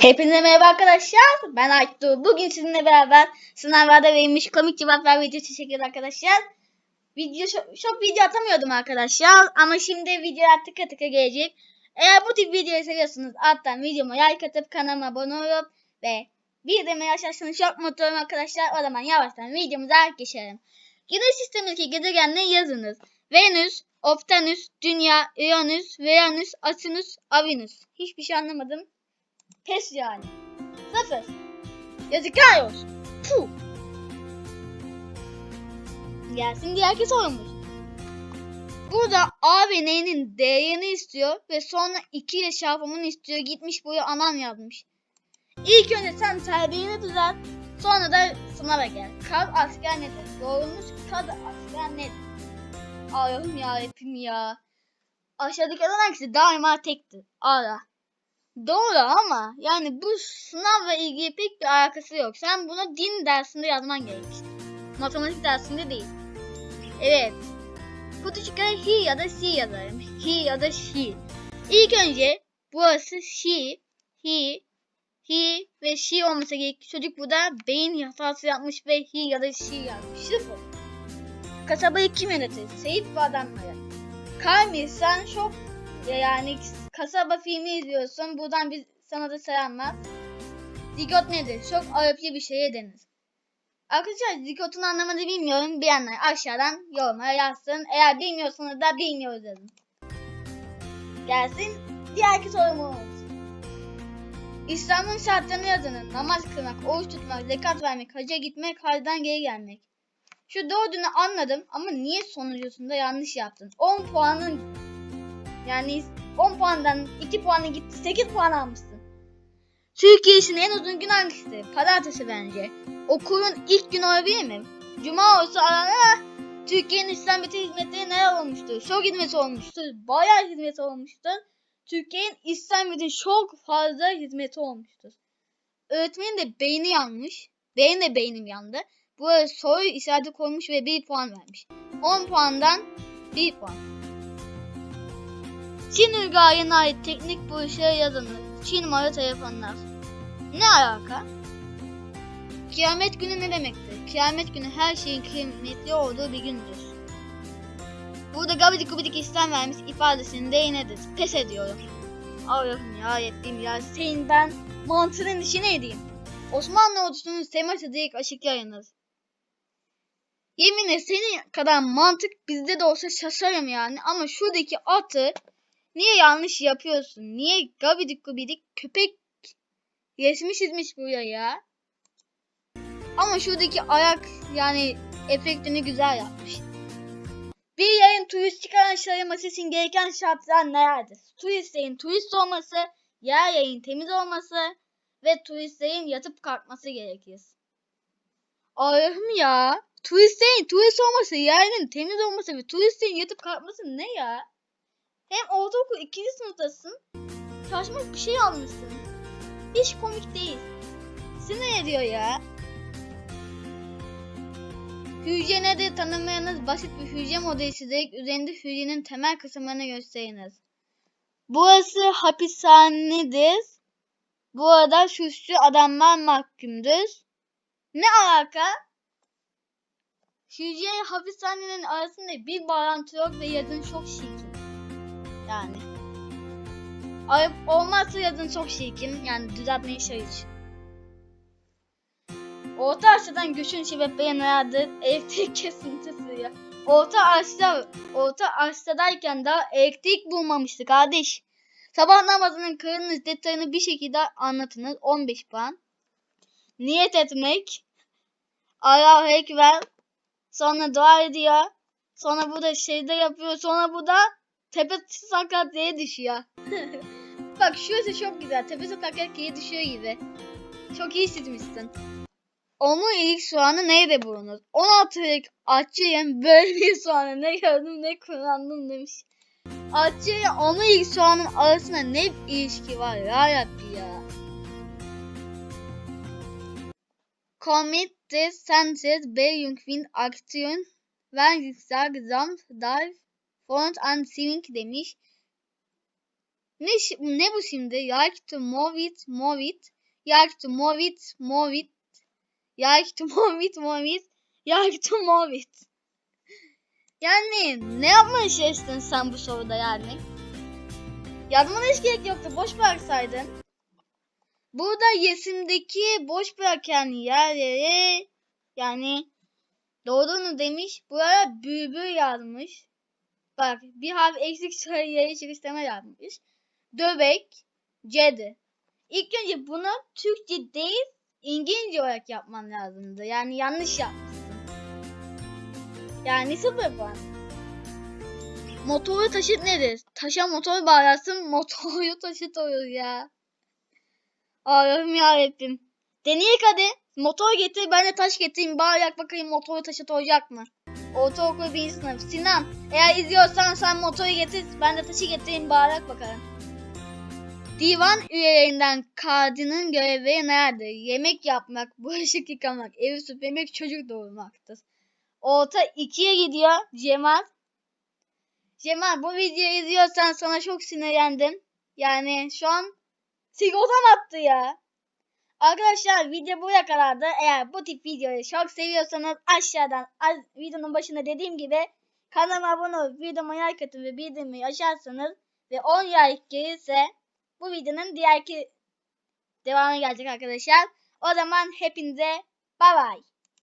Hepinize merhaba arkadaşlar. Ben Aytu. Bugün sizinle beraber sınavlarda verilmiş komik cevaplar videosu çekiyoruz arkadaşlar. Video çok, video atamıyordum arkadaşlar ama şimdi videolar tıka tıka gelecek. Eğer bu tip videoyu seviyorsanız alttan videoma like atıp kanalıma abone olup ve de açarsanız çok mutlu olurum arkadaşlar. O zaman yavaştan videomuza geçelim. Güneş sistemindeki gezegenleri yazınız. Venüs, Optanus, Dünya, Uranüs, Venüs, Asinus, Avinus. Hiçbir şey anlamadım. Pes yani. Sıfır. Yazıklar olsun. Puh. Gelsin diğer sorumuz. Burada A ve N'nin değerini istiyor ve sonra 2 ile çarpımını istiyor. Gitmiş buraya anam yazmış. İlk önce sen terbiyeni düzelt. Sonra da sınava gel. Kad asker nedir? Doğrulmuş kad asker nedir? Allah'ım yarabbim ya. Aşağıdakilerden hangisi daima tektir? Ara. Doğru ama yani bu sınavla ilgili pek bir alakası yok. Sen bunu din dersinde yazman gerekir. Matematik dersinde değil. Evet. Kutu çıkar he ya da she yazarım. He ya da she. İlk önce burası she, he, he ve she olması gerekiyor. Çocuk burada beyin hatası yapmış ve he ya da she yazmış. Sıfır. Kasabayı kim yönetir? Seyit ve adamları. Kamil sen çok yani kasaba filmi izliyorsun. Buradan bir sana da selamlar. Zigot nedir? Çok Arapça bir şeye denir. Arkadaşlar zigotun anlamını bilmiyorum. Bilenler aşağıdan yorumlara yazsın. Eğer bilmiyorsanız da bilmiyoruz yazın. Gelsin diğer sorumuz. İslam'ın şartlarını yazın. Namaz kılmak, oruç tutmak, zekat vermek, hacca gitmek, hacdan geri gelmek. Şu dördünü anladım ama niye sonuncusunda yanlış yaptın? 10 puanın yani 10 puandan 2 puanı gitti 8 puan almışsın. Türkiye için en uzun gün hangisi? Pazartesi bence. Okulun ilk günü olabilir mi? Cuma olsa arana Türkiye'nin İslamiyet'e hizmetleri neler olmuştur? Çok hizmeti olmuştur. Bayağı hizmeti olmuştur. Türkiye'nin İslamiyet'in çok fazla hizmeti olmuştur. Öğretmenin de beyni yanmış. Benim de beynim yandı. Bu soru işareti koymuş ve 1 puan vermiş. 10 puandan 1 puan. Çin uygarlığına ait teknik bu işe yazılır. Çin malı telefonlar. Ne alaka? Kıyamet günü ne demektir? Kıyamet günü her şeyin kıymetli olduğu bir gündür. Burada gabidik gubidik İslam vermiş ifadesinin değnedir. Pes ediyorum. Allah'ım ya yettiğim ya senin ben mantığının içine edeyim. Osmanlı ordusunun seması direkt aşık yayınlar. Yeminle senin kadar mantık bizde de olsa şaşarım yani ama şuradaki atı Niye yanlış yapıyorsun? Niye gabidik gubidik köpek resmi çizmiş buraya ya? Ama şuradaki ayak yani efektini güzel yapmış. Bir yayın turistik araçları yapması için gereken şartlar nelerdir? Turistlerin turist olması, yer yayın temiz olması ve turistlerin yatıp kalkması gerekir. Allah'ım ya. Turistlerin turist olması, yerin temiz olması ve turistlerin yatıp kalkması ne ya? Hem ortaokul ikinci sınıftasın. Saçma bir şey almışsın. Hiç komik değil. Sinir ediyor ya. Hücre nedir tanımlayanız basit bir hücre modeli çizerek üzerinde hücrenin temel kısımlarını gösteriniz. Burası hapishanedir. Bu arada suçlu adamlar mahkumdur. Ne alaka? Hücre hapishanenin arasında bir bağlantı yok ve yazın çok şirkin. Yani. Ayıp olmazsa yazın çok şirkin. Yani düzeltmeyi şey için. Orta Asya'dan göçün sebepleri nelerdir? Elektrik kesintisi ya. Orta Asya, Orta Asya'dayken daha elektrik bulmamıştı kardeş. Sabah namazının kılınız detayını bir şekilde anlatınız. 15 puan. Niyet etmek. Allahu Ekber. Sonra dua ediyor. Sonra burada şeyde yapıyor. Sonra burada tepe sakat diye düşüyor. Bak şurası çok güzel. Tepe sakat diye düşüyor gibi. Çok iyi çizmişsin. Onun ilk soğanı neyde bulunur? 16 yıllık Atçı'nın böyle bir soğanı ne gördüm ne kullandım demiş. Atçı ile onun ilk soğanın arasında ne ilişki var ya Rabbi ya. Commit the sentence Beijing Action wenn ich sage Samt, Dive, Front and Swing demiş. Ne ne bu şimdi? Like to move it, move it. Like to move it, move it. Like to move it, move it. Like to move it. Yani ne yapmaya çalıştın sen bu soruda yani? Yazmana hiç gerek yoktu. Boş bıraksaydın. Burada yesimdeki boş bırakan yerleri yani doğduğunu demiş. Buraya bülbül yazmış. Bak bir harf eksik sayı yeri çıkışlama yazmış. Döbek, cedi. İlk önce bunu Türkçe değil İngilizce olarak yapman lazımdı. Yani yanlış yapmışsın. Yani sıfır puan. Motoru taşıt nedir? Taşa motor bağlarsın motoru taşıt olur ya. Allah'ım yarabbim. Deneyek hadi. Motor getir ben de taş getireyim. Bağlayak bakayım motoru taşıt olacak mı? Ortaokul birinci sınıf. Sinan eğer izliyorsan sen motoru getir. Ben de taşı getireyim bağlayak bakalım. Divan üyelerinden kadının görevleri nelerdir? Yemek yapmak, bulaşık yıkamak, evi süpürmek, çocuk doğurmaktır. Orta ikiye gidiyor Cemal. Cemal bu videoyu izliyorsan sana çok sinirlendim. Yani şu an sigortam attı ya. Arkadaşlar video buraya kadardı. Eğer bu tip videoyu çok seviyorsanız aşağıdan videonun başında dediğim gibi kanalıma abone olup videoma like atın ve bildirimi açarsanız ve 10 like gelirse bu videonun diğerki devamı gelecek arkadaşlar. O zaman hepinize bay bay.